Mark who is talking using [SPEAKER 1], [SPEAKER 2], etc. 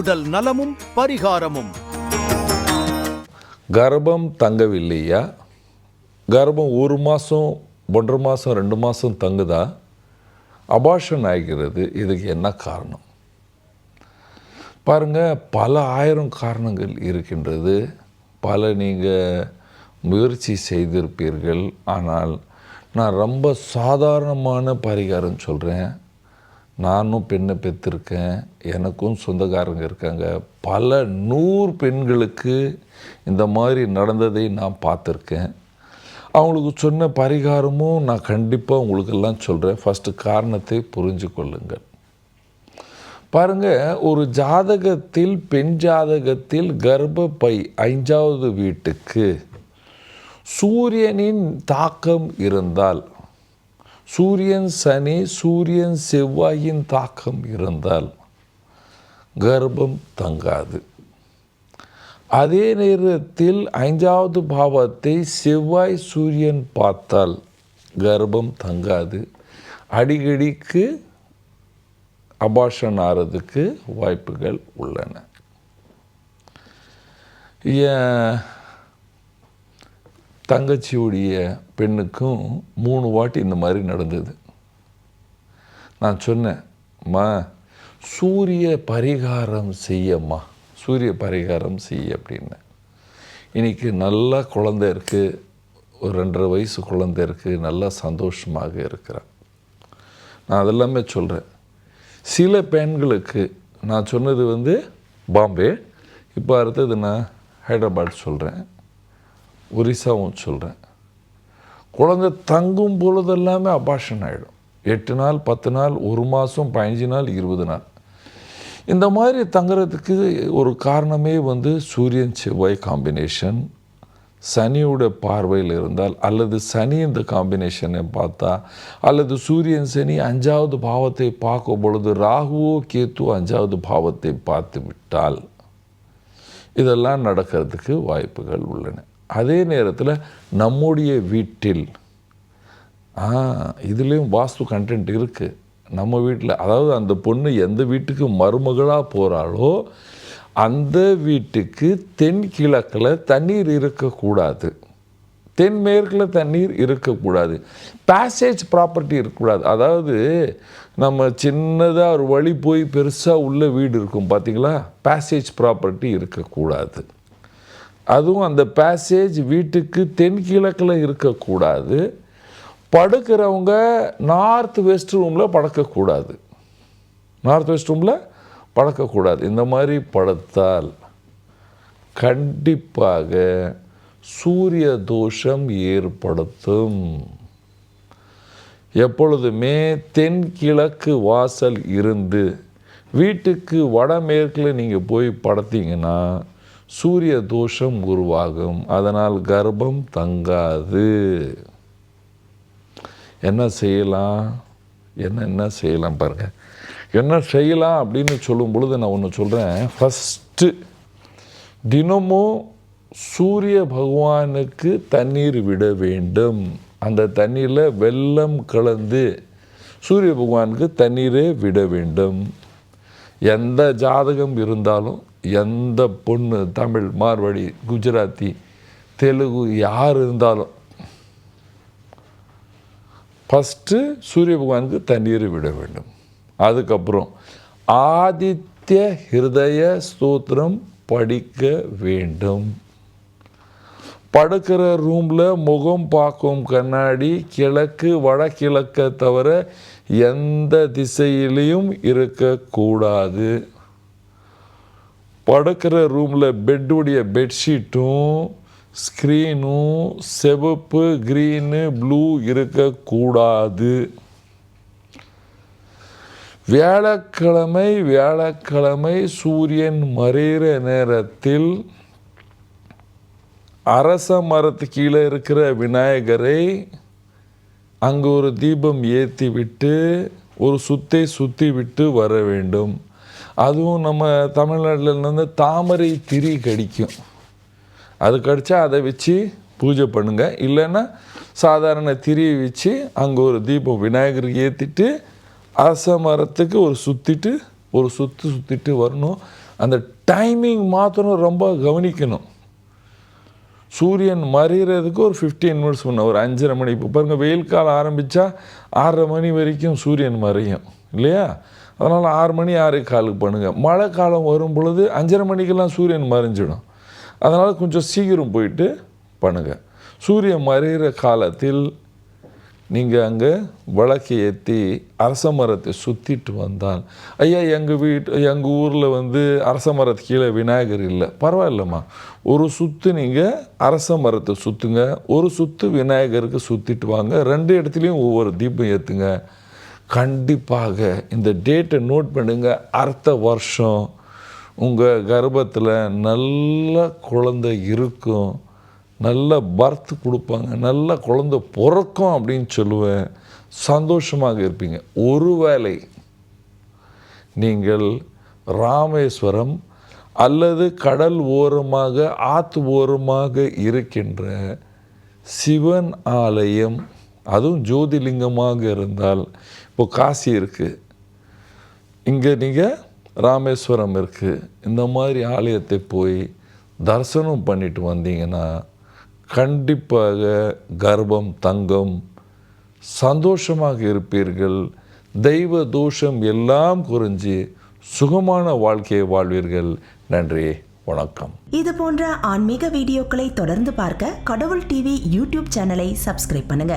[SPEAKER 1] உடல் நலமும் பரிகாரமும்.
[SPEAKER 2] கர்ப்பம் தங்கவில்லையா? கர்ப்பம் ஒரு மாதம் ஒன்றரை மாதம் ரெண்டு மாதம் தங்குதா? அபாஷன் ஆகிறது இதுக்கு என்ன காரணம்? பாருங்கள் பல ஆயிரம் காரணங்கள் இருக்கின்றது. பல நீங்கள் முயற்சி செய்திருப்பீர்கள். ஆனால் நான் ரொம்ப சாதாரணமான பரிகாரம் சொல்கிறேன் நானும் பெண்ணை பெற்றிருக்கேன். எனக்கும் சொந்தக்காரங்க இருக்காங்க. பல நூறு பெண்களுக்கு இந்த மாதிரி நடந்ததை நான் பார்த்துருக்கேன். அவங்களுக்கு சொன்ன பரிகாரமும் நான் கண்டிப்பாக உங்களுக்கெல்லாம் சொல்கிறேன் ஃபஸ்ட்டு காரணத்தை புரிஞ்சு கொள்ளுங்கள். பாருங்க ஒரு ஜாதகத்தில் பெண் ஜாதகத்தில் கர்ப்பப்பை ஐந்தாவது வீட்டுக்கு சூரியனின் தாக்கம் இருந்தால் சூரியன் சனி சூரியன் செவ்வாயின் தாக்கம் இருந்தால் கர்ப்பம் தங்காது. அதே நேரத்தில் ஐந்தாவது பாவத்தை செவ்வாய் சூரியன் பார்த்தால் கர்ப்பம் தங்காது. அடிக்கடிக்கு அபாஷன் ஆகிறதுக்கு வாய்ப்புகள் உள்ளன. தங்கச்சியுடைய பெண்ணுக்கும் மூணு வாட்டி இந்த மாதிரி நடந்தது. நான் சொன்னேன் அம்மா சூரிய பரிகாரம் செய்யம்மா சூரிய பரிகாரம் செய்ய அப்படின்னேன் இன்னைக்கு நல்லா குழந்தை இருக்குது ஒரு ரெண்டரை வயசு குழந்தை இருக்குது நல்லா சந்தோஷமாக இருக்கிறான். நான் அதெல்லாமே சொல்கிறேன் சில பெண்களுக்கு நான் சொன்னது வந்து பாம்பே இப்போ அடுத்தது நான் ஹைதராபாத் சொல்கிறேன் ஒரிசாவும் சொல்கிறேன் குழந்தை தங்கும் பொழுதெல்லாமே அபாஷன் ஆகிடும் எட்டு நாள் பத்து நாள் ஒரு மாதம் பதினஞ்சு நாள் இருபது நாள். இந்த மாதிரி தங்குறதுக்கு ஒரு காரணமே வந்து சூரியன் செவ்வாய் காம்பினேஷன் சனியோட பார்வையில் இருந்தால் அல்லது சனி இந்த காம்பினேஷனை பார்த்தா அல்லது சூரியன் சனி அஞ்சாவது பாவத்தை பார்க்கும் பொழுது ராகுவோ கேத்து அஞ்சாவது பாவத்தை பார்த்து விட்டால் இதெல்லாம் நடக்கிறதுக்கு வாய்ப்புகள் உள்ளன. அதே நேரத்தில் நம்முடைய வீட்டில் இதுலேயும் வாஸ்து கண்டென்ட் இருக்குது நம்ம வீட்டில் அதாவது அந்த பொண்ணு எந்த வீட்டுக்கு மருமகளாக போகிறாளோ அந்த வீட்டுக்கு தென் கிழக்கில் தண்ணீர் இருக்கக்கூடாது. தென்மேற்கில் தண்ணீர் இருக்கக்கூடாது. பேசேஜ் ப்ராப்பர்ட்டி இருக்கக்கூடாது. அதாவது நம்ம சின்னதாக ஒரு வழி போய் பெருசாக உள்ள வீடு இருக்கும் பார்த்தீங்களா பேசேஜ் ப்ராப்பர்ட்டி இருக்கக்கூடாது. அதுவும் அந்த பேசேஜ் வீட்டுக்கு தென்கிழக்கில் இருக்கக்கூடாது. படுக்கிறவங்க நார்த் வெஸ்ட் ரூமில் படுக்கக்கூடாது. நார்த் வெஸ்ட் ரூமில் படுக்கக்கூடாது. இந்த மாதிரி படுத்தால் கண்டிப்பாக சூரிய தோஷம் ஏற்படுத்தும். எப்பொழுதுமே தென்கிழக்கு வாசல் இருந்து வீட்டுக்கு வடமேற்கில் நீங்கள் போய் படுத்தீங்கன்னா சூரிய தோஷம் உருவாகும். அதனால் கர்ப்பம் தங்காது. என்ன செய்யலாம்? என்ன என்ன செய்யலாம் பாருங்க. என்ன செய்யலாம் அப்படின்னு சொல்லும் பொழுது நான் ஒன்று சொல்கிறேன் ஃபஸ்ட்டு தினமும் சூரிய பகவானுக்கு தண்ணீர் விட வேண்டும். அந்த தண்ணீரில் வெள்ளம் கலந்து சூரிய பகவானுக்கு தண்ணீரே விட வேண்டும். எந்த ஜாதகம் இருந்தாலும் எந்த பொண்ணு தமிழ் மார்வாடி குஜராத்தி தெலுங்கு யார் இருந்தாலும். ஃபஸ்ட்டு சூரிய பகவானுக்கு தண்ணீர் விட வேண்டும். அதுக்கப்புறம் ஆதித்ய ஹிருதய ஸ்தோத்திரம் படிக்க வேண்டும். படுக்கிற ரூமில் முகம் பார்க்கும் கண்ணாடி கிழக்கு வடகிழக்க தவிர எந்த திசையிலையும் இருக்கக்கூடாது. படுக்கிற ரூமில் பெட்டுடைய பெட்ஷீட்டும் ஸ்க்ரீனும் செவப்பு க்ரீனு ப்ளூ இருக்கக்கூடாது. வியாழக்கிழமை வியாழக்கிழமை சூரியன் மறைகிற நேரத்தில் அரச மரத்து கீழே இருக்கிற விநாயகரை அங்கு ஒரு தீபம் ஏற்றி விட்டு ஒரு சுத்தை சுற்றி விட்டு வர வேண்டும். அதுவும் நம்ம தமிழ்நாட்டிலேருந்து தாமரை திரி கடிக்கும். அது கடித்தா அதை வச்சு பூஜை பண்ணுங்க. இல்லைன்னா சாதாரண திரியை வச்சு அங்கே ஒரு தீபம் விநாயகருக்கு ஏற்றிட்டு அரச மரத்துக்கு ஒரு சுற்றிட்டு ஒரு சுற்று சுற்றிட்டு வரணும். அந்த டைமிங் மாத்திரம் ரொம்ப கவனிக்கணும். சூரியன் மறைகிறதுக்கு ஒரு ஃபிஃப்டீன் மினிட்ஸ் முன்ன ஒரு அஞ்சரை மணி. இப்போ பாருங்கள் வெயில் காலம் ஆரம்பித்தா ஆறரை மணி வரைக்கும் சூரியன் மறையும் இல்லையா? அதனால் ஆறு மணி ஆறு காலுக்கு பண்ணுங்கள் மழை காலம் வரும் பொழுது அஞ்சரை மணிக்கெல்லாம் சூரியன் மறைஞ்சிடும். அதனால் கொஞ்சம் சீக்கிரம் போயிட்டு பண்ணுங்கள் சூரியன் மறைகிற காலத்தில் நீங்கள் அங்கே விளக்கு ஏற்றி அரச மரத்தை சுற்றிட்டு வந்தால் ஐயா எங்கள் வீட்டு எங்கள் ஊரில் வந்து அரச மரத்து கீழே விநாயகர் இல்லை. பரவாயில்லம்மா. ஒரு சுற்று நீங்கள் அரச மரத்தை சுற்றுங்க ஒரு சுற்று விநாயகருக்கு சுற்றிட்டு வாங்க ரெண்டு இடத்துலையும் ஒவ்வொரு தீபம் ஏற்றுங்க கண்டிப்பாக இந்த டேட்டை நோட் பண்ணுங்க. அடுத்த வருஷம் உங்கள் கர்ப்பத்தில் நல்ல குழந்தை இருக்கும். நல்ல பர்த் கொடுப்பாங்க நல்ல குழந்தை பிறக்கும் அப்படின்னு சொல்லுவேன். சந்தோஷமாக இருப்பீங்க. ஒருவேளை நீங்கள் ராமேஸ்வரம் அல்லது கடல் ஓரமாக ஆற்று ஓரமாக இருக்கின்ற சிவன் ஆலயம் அதுவும் ஜோதிலிங்கமாக இருந்தால் இப்போ காசி இருக்குது இங்கே நீங்கள் ராமேஸ்வரம் இருக்குது இந்த மாதிரி ஆலயத்தை போய் தரிசனம் பண்ணிட்டு வந்தீங்கன்னா கண்டிப்பாக கர்ப்பம் தங்கம் சந்தோஷமாக இருப்பீர்கள். தெய்வ தோஷம் எல்லாம் குறைஞ்சி சுகமான வாழ்க்கையை வாழ்வீர்கள். நன்றி வணக்கம்.
[SPEAKER 3] இது போன்ற ஆன்மீக வீடியோக்களை தொடர்ந்து பார்க்க கடவுள் டிவி யூடியூப் சேனலை சப்ஸ்கிரைப் பண்ணுங்க.